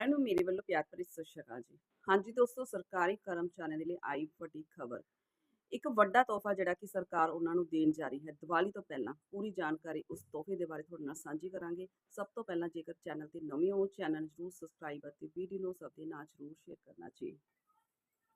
ਸਾਰਿਆਂ ਨੂੰ ਮੇਰੇ ਵੱਲੋਂ ਪਿਆਰ ਭਰੀ ਸਤਿ ਸ਼੍ਰੀ ਅਕਾਲ ਜੀ। ਹਾਂਜੀ ਦੋਸਤੋ, ਸਰਕਾਰੀ ਕਰਮਚਾਰੀਆਂ ਦੇ ਲਈ ਆਈ ਵੱਡੀ ਖਬਰ। ਇੱਕ ਵੱਡਾ ਤੋਹਫਾ ਜਿਹੜਾ ਕਿ ਸਰਕਾਰ ਉਹਨਾਂ ਨੂੰ ਦੇਣ ਜਾ ਰਹੀ ਹੈ, ਦੀਵਾਲੀ ਤੋਂ ਪਹਿਲਾਂ। ਪੂਰੀ ਜਾਣਕਾਰੀ ਉਸ ਤੋਹਫੇ ਦੇ ਬਾਰੇ ਤੁਹਾਡੇ ਨਾਲ ਸਾਂਝੀ ਕਰਾਂਗੇ। ਸਭ ਤੋਂ ਪਹਿਲਾਂ ਜੇਕਰ ਚੈਨਲ ਤੇ ਨਵੇਂ ਹੋ, ਚੈਨਲ ਜ਼ਰੂਰ ਸਬਸਕ੍ਰਾਈਬ ਅਤੇ ਵੀਡੀਓ ਨੂੰ ਸਭ ਦੇ ਨਾਲ ਜ਼ਰੂਰ ਸ਼ੇਅਰ ਕਰਨਾ ਜੀ।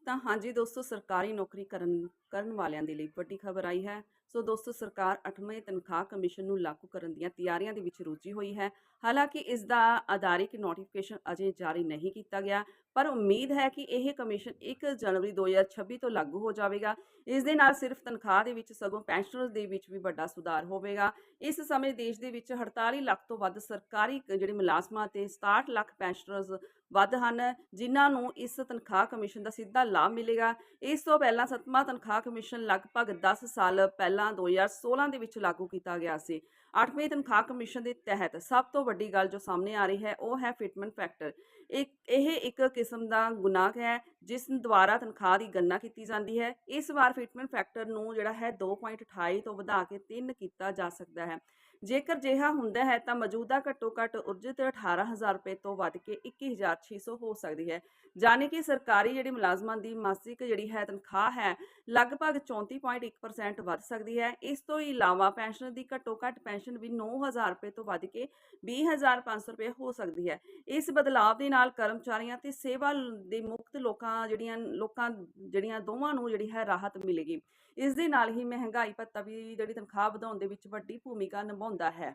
ਤਾਂ ਹਾਂਜੀ ਦੋਸਤੋ, ਸਰਕਾਰੀ ਨੌਕਰੀ ਕਰਨ ਕਰਨ ਵਾਲਿਆਂ ਦੇ ਲਈ ਵੱਡੀ ਖਬਰ ਆਈ ਹੈ। ਸੋ ਦੋਸਤੋ, ਸਰਕਾਰ 8ਵੇਂ ਤਨਖਾਹ ਕਮਿਸ਼ਨ ਨੂੰ ਲਾਗੂ ਕਰਨ ਦੀਆਂ ਤਿਆਰੀਆਂ ਦੇ ਵਿੱਚ ਰੁੱਝੀ ਹੋਈ ਹੈ। ਹਾਲਾਂਕਿ ਇਸ ਦਾ ਆਧਾਰਿਕ ਨੋਟੀਫਿਕੇਸ਼ਨ ਅਜੇ ਜਾਰੀ ਨਹੀਂ ਕੀਤਾ ਗਿਆ, ਪਰ ਉਮੀਦ ਹੈ ਕਿ ਇਹ ਕਮਿਸ਼ਨ 1 ਜਨਵਰੀ 2026 ਤੋਂ ਲਾਗੂ ਹੋ ਜਾਵੇਗਾ। ਇਸ ਦੇ ਨਾਲ ਸਿਰਫ ਤਨਖਾਹ ਦੇ ਵਿੱਚ ਸਗੋਂ ਪੈਨਸ਼ਨਰਸ ਦੇ ਵਿੱਚ ਵੀ ਵੱਡਾ ਸੁਧਾਰ ਹੋਵੇਗਾ। ਇਸ ਸਮੇਂ ਦੇਸ਼ ਦੇ ਵਿੱਚ 48 ਲੱਖ ਤੋਂ ਵੱਧ ਸਰਕਾਰੀ ਜਿਹੜੇ ਮੁਲਾਜ਼ਮਾਂ ਤੇ 67 ਲੱਖ ਪੈਨਸ਼ਨਰਸ ਵੱਧ ਹਨ, ਜਿਨ੍ਹਾਂ ਨੂੰ ਇਸ ਤਨਖਾਹ ਕਮਿਸ਼ਨ ਦਾ ਸਿੱਧਾ ਲਾਭ ਮਿਲੇਗਾ। ਇਸ ਤੋਂ ਪਹਿਲਾਂ ਸੱਤਵਾਂ ਤਨਖਾਹ ਕਮਿਸ਼ਨ ਲਗਭਗ 10 ਸਾਲ ਪਹਿਲਾਂ 2016 ਦੇ ਵਿੱਚ ਲਾਗੂ ਕੀਤਾ ਗਿਆ ਸੀ। 8ਵੇਂ ਤਨਖਾਹ ਕਮਿਸ਼ਨ ਦੇ ਤਹਿਤ ਸਭ ਤੋਂ ਵੱਡੀ ਗੱਲ ਜੋ ਸਾਹਮਣੇ ਆ ਰਹੀ ਹੈ, ਉਹ ਹੈ ਫਿਟਮੈਂਟ ਫੈਕਟਰ। ਇੱਕ ਇਹ ਇੱਕ ਕਿਸਮ ਦਾ ਗੁਨਾਹ ਹੈ, ਜਿਸ ਦੁਆਰਾ ਤਨਖਾਹ ਦੀ ਗਣਨਾ ਕੀਤੀ ਜਾਂਦੀ ਹੈ। ਇਸ ਵਾਰ ਫਿਟਮੈਂਟ ਫੈਕਟਰ ਨੂੰ ਜਿਹੜਾ ਹੈ 2.28 ਤੋਂ ਵਧਾ ਕੇ 3 ਕੀਤਾ ਜਾ ਸਕਦਾ ਹੈ। ਜੇਕਰ ਜਿਹਾ ਹੁੰਦਾ ਹੈ ਤਾਂ ਮੌਜੂਦਾ ਘੱਟੋ ਘੱਟ ਉਰਜਿਤ 18000 ਰੁਪਏ ਤੋਂ ਵੱਧ ਕੇ 21600 ਹੋ ਸਕਦੀ ਹੈ। ਜਾਣੀ ਕਿ ਸਰਕਾਰੀ ਜਿਹੜੀ ਮੁਲਾਜ਼ਮਾਂ ਦੀ ਮਾਸਿਕ ਜਿਹੜੀ ਹੈ ਤਨਖਾਹ ਹੈ, ਲਗਭਗ 34.1% ਵੱਧ ਸਕਦੀ ਹੈ। ਇਸ ਤੋਂ ਇਲਾਵਾ ਪੈਨਸ਼ਨ ਦੀ ਘੱਟੋ ਘੱਟ ਪੈਨਸ਼ਨ ਵੀ 9000 ਰੁਪਏ ਤੋਂ ਵੱਧ ਕੇ 20500 ਰੁਪਏ ਹੋ ਸਕਦੀ ਹੈ। ਇਸ ਬਦਲਾਅ ਦੇ ਨਾਲ ਕਰਮਚਾਰੀਆਂ ਤੇ ਸੇਵਾ ਦੇ ਮੁਕਤ ਲੋਕਾਂ ਜਿਹੜੀਆਂ ਲੋਕਾਂ ਜਿਹੜੀਆਂ ਦੋਵਾਂ ਨੂੰ ਜਿਹੜੀ ਹੈ ਰਾਹਤ ਮਿਲੇਗੀ। ਇਸ ਦੇ ਨਾਲ ਹੀ ਮਹਿੰਗਾਈ ਭੱਤਾ ਵੀ ਜਿਹੜੀ ਤਨਖਾਹ ਵਧਾਉਣ ਦੇ ਵਿੱਚ ਵੱਡੀ ਭੂਮਿਕਾ ਨਿਭਾਉਂਦਾ ਹੈ।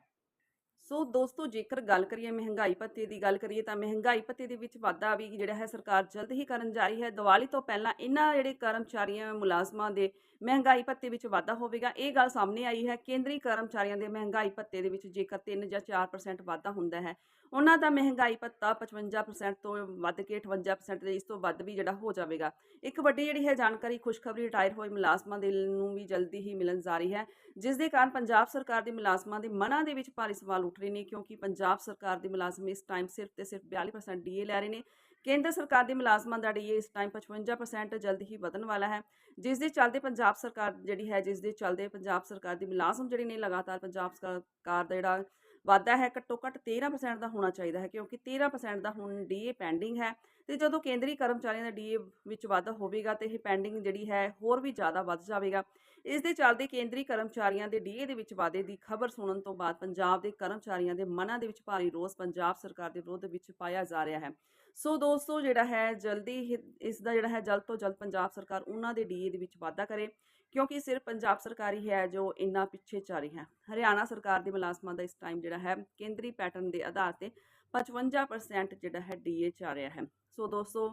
ਸੋ ਦੋਸਤੋ, ਜੇਕਰ ਗੱਲ ਕਰੀਏ ਮਹਿੰਗਾਈ ਭੱਤੇ ਦੀ ਗੱਲ ਕਰੀਏ ਤਾਂ ਮਹਿੰਗਾਈ ਭੱਤੇ ਦੇ ਵਿੱਚ ਵਾਧਾ ਵੀ ਜਿਹੜਾ ਹੈ ਸਰਕਾਰ ਜਲਦ ਹੀ ਕਰਨ ਜਾ ਰਹੀ ਹੈ। ਦੀਵਾਲੀ ਤੋਂ ਪਹਿਲਾਂ ਇਹਨਾਂ ਜਿਹੜੇ ਕਰਮਚਾਰੀਆਂ, ਮੁਲਾਜ਼ਮਾਂ ਦੇ ਮਹਿੰਗਾਈ ਭੱਤੇ ਵਿੱਚ ਵਾਧਾ ਹੋਵੇਗਾ। ਇਹ ਗੱਲ ਸਾਹਮਣੇ ਆਈ ਹੈ, ਕੇਂਦਰੀ ਕਰਮਚਾਰੀਆਂ ਦੇ ਮਹਿੰਗਾਈ ਭੱਤੇ ਦੇ ਵਿੱਚ ਜੇਕਰ 3 ਜਾਂ 4% ਵਾਧਾ ਹੁੰਦਾ ਹੈ, ਉਹਨਾਂ ਦਾ ਮਹਿੰਗਾਈ ਭੱਤਾ 55% ਤੋਂ ਵੱਧ ਕੇ 58% ਦੇ ਇਸ ਤੋਂ ਵੱਧ ਵੀ ਜਿਹੜਾ ਹੋ ਜਾਵੇਗਾ। ਇੱਕ ਵੱਡੀ ਜਿਹੜੀ ਹੈ ਜਾਣਕਾਰੀ, ਖੁਸ਼ਖਬਰੀ ਰਿਟਾਇਰ ਹੋਏ ਮੁਲਾਜ਼ਮਾਂ ਦੇ ਨੂੰ ਵੀ ਜਲਦੀ ਹੀ ਮਿਲਣ ਜਾ ਰਹੀ ਹੈ, ਜਿਸ ਦੇ ਕਾਰਨ ਪੰਜਾਬ ਸਰਕਾਰ ਦੇ ਮੁਲਾਜ਼ਮਾਂ ਦੇ ਮਨਾਂ ਦੇ ਵਿੱਚ ਭਾਰੀ ਸਵਾਲ ਉੱਠ ਰਹੇ ਨੇ ਕਿਉਂਕਿ ਪੰਜਾਬ ਸਰਕਾਰ ਦੇ ਮੁਲਾਜ਼ਮ ਇਸ ਟਾਈਮ ਸਿਰਫ ਤੇ ਸਿਰਫ 42% ਡੀਏ ਲੈ ਰਹੇ ਨੇ। ਕੇਂਦਰ ਸਰਕਾਰ ਦੇ ਮੁਲਾਜ਼ਮਾਂ ਦਾ ਡੀਏ ਇਸ ਟਾਈਮ 55% ਜਲਦ ਹੀ ਵਧਣ ਵਾਲਾ ਹੈ। ਜਿਸ ਦੇ ਚੱਲਦੇ ਪੰਜਾਬ ਸਰਕਾਰ ਜਿਹੜੀ ਹੈ, ਜਿਸ ਦੇ ਚੱਲਦੇ ਪੰਜਾਬ ਸਰਕਾਰ ਦੇ ਮੁਲਾਜ਼ਮ ਜਿਹੜੇ ਨੇ ਲਗਾਤਾਰ ਪੰਜਾਬ ਸਰਕਾਰ ਦਾ ਜਿਹੜਾ ਵਾਧਾ ਹੈ, ਘੱਟੋ ਘੱਟ 13% ਦਾ ਹੋਣਾ ਚਾਹੀਦਾ ਹੈ, ਕਿਉਂਕਿ 13% ਦਾ ਹੁਣ ਡੀਏ ਪੈਂਡਿੰਗ ਹੈ ਤੇ ਜਦੋਂ ਕੇਂਦਰੀ ਕਰਮਚਾਰੀਆਂ ਦਾ ਡੀਏ ਵਿੱਚ ਵਾਧਾ ਹੋਵੇਗਾ ਤੇ ਇਹ ਪੈਂਡਿੰਗ ਜਿਹੜੀ ਹੈ ਹੋਰ ਵੀ ਜ਼ਿਆਦਾ ਵੱਧ ਜਾਵੇਗਾ। ਇਸ ਦੇ ਚੱਲਦੇ ਕੇਂਦਰੀ ਕਰਮਚਾਰੀਆਂ ਦੇ ਡੀਏ ਦੇ ਵਿੱਚ ਵਾਧੇ ਦੀ ਖਬਰ ਸੁਣਨ ਤੋਂ ਬਾਅਦ ਪੰਜਾਬ ਦੇ ਕਰਮਚਾਰੀਆਂ ਦੇ ਮਨਾਂ ਦੇ ਵਿੱਚ ਭਾਰੀ ਰੋਸ ਪੰਜਾਬ ਸਰਕਾਰ ਦੇ ਵਿਰੁੱਧ ਵਿੱਚ ਪਾਇਆ ਜਾ ਰਿਹਾ ਹੈ। ਸੋ ਦੋਸਤੋ, ਜਿਹੜਾ ਹੈ ਜਲਦੀ ਇਸ ਦਾ ਜਿਹੜਾ ਹੈ ਜਲਦ ਤੋਂ ਜਲਦ ਪੰਜਾਬ ਸਰਕਾਰ ਉਹਨਾਂ ਦੇ ਡੀਏ ਦੇ ਵਿੱਚ ਵਾਧਾ ਕਰੇ। ਕਿਉਂਕਿ ਸਿਰਫ ਪੰਜਾਬ ਸਰਕਾਰ ਹੀ ਹੈ ਜੋ ਇੰਨਾ ਪਿੱਛੇ ਚੱਲ ਰਹੀ ਹੈ। ਹਰਿਆਣਾ ਸਰਕਾਰ ਦੇ ਮੁਲਾਜ਼ਮਾਂ ਦਾ ਇਸ ਟਾਈਮ ਜਿਹੜਾ ਹੈ, ਕੇਂਦਰੀ ਪੈਟਰਨ ਦੇ ਆਧਾਰ ਤੇ 55% ਜਿਹੜਾ ਹੈ ਡੀਏ ਚੱਲ ਰਿਹਾ ਹੈ। ਸੋ ਦੋਸਤੋ,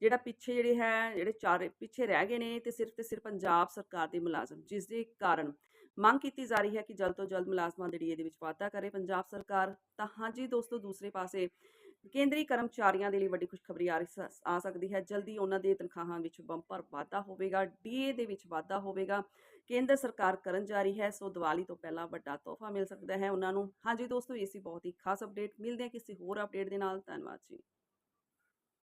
ਜਿਹੜਾ ਪਿੱਛੇ ਜਿਹੜੇ ਹੈ, ਜਿਹੜੇ ਚਾਰ ਪਿੱਛੇ ਰਹਿ ਗਏ ਨੇ ਤੇ ਸਿਰਫ ਤੇ ਸਿਰਫ ਪੰਜਾਬ ਸਰਕਾਰ ਦੇ ਮੁਲਾਜ਼ਮ, ਜਿਸ ਦੇ ਕਾਰਨ ਮੰਗ ਕੀਤੀ ਜਾ ਰਹੀ ਹੈ ਕਿ ਜਲਦ ਤੋਂ ਜਲਦ ਮੁਲਾਜ਼ਮਾਂ ਦੇ ਡੀਏ ਦੇ ਵਿੱਚ ਵਾਧਾ ਕਰੇ ਪੰਜਾਬ ਸਰਕਾਰ। ਤਾਂ ਹਾਂਜੀ ਦੋਸਤੋ, ਦੂਸਰੇ ਪਾਸੇ ਕੇਂਦਰੀ ਕਰਮਚਾਰੀਆਂ ਦੇ ਲਈ ਵੱਡੀ ਖੁਸ਼ਖਬਰੀ ਆ ਰਹੀ ਸ- ਆ ਸਕਦੀ ਹੈ। ਜਲਦੀ ਉਹਨਾਂ ਦੇ ਤਨਖਾਹਾਂ ਵਿੱਚ ਬੰਪਰ ਵਾਧਾ ਹੋਵੇਗਾ, ਡੀਏ ਦੇ ਵਿੱਚ ਵਾਧਾ ਹੋਵੇਗਾ। ਕੇਂਦਰ ਸਰਕਾਰ ਕਰਨ ਜਾ ਰਹੀ ਹੈ, ਸੋ ਦੀਵਾਲੀ ਤੋਂ ਪਹਿਲਾਂ ਵੱਡਾ ਤੋਹਫਾ ਮਿਲ ਸਕਦਾ ਹੈ ਉਹਨਾਂ ਨੂੰ। ਹਾਂਜੀ ਦੋਸਤੋ, ਇਹ ਸੀ ਬਹੁਤ ਹੀ ਖਾਸ ਅਪਡੇਟ ਮਿਲਦੇ ਹਾਂ ਕਿਸੇ ਹੋਰ ਅਪਡੇਟ ਦੇ ਨਾਲ। ਧੰਨਵਾਦ ਜੀ।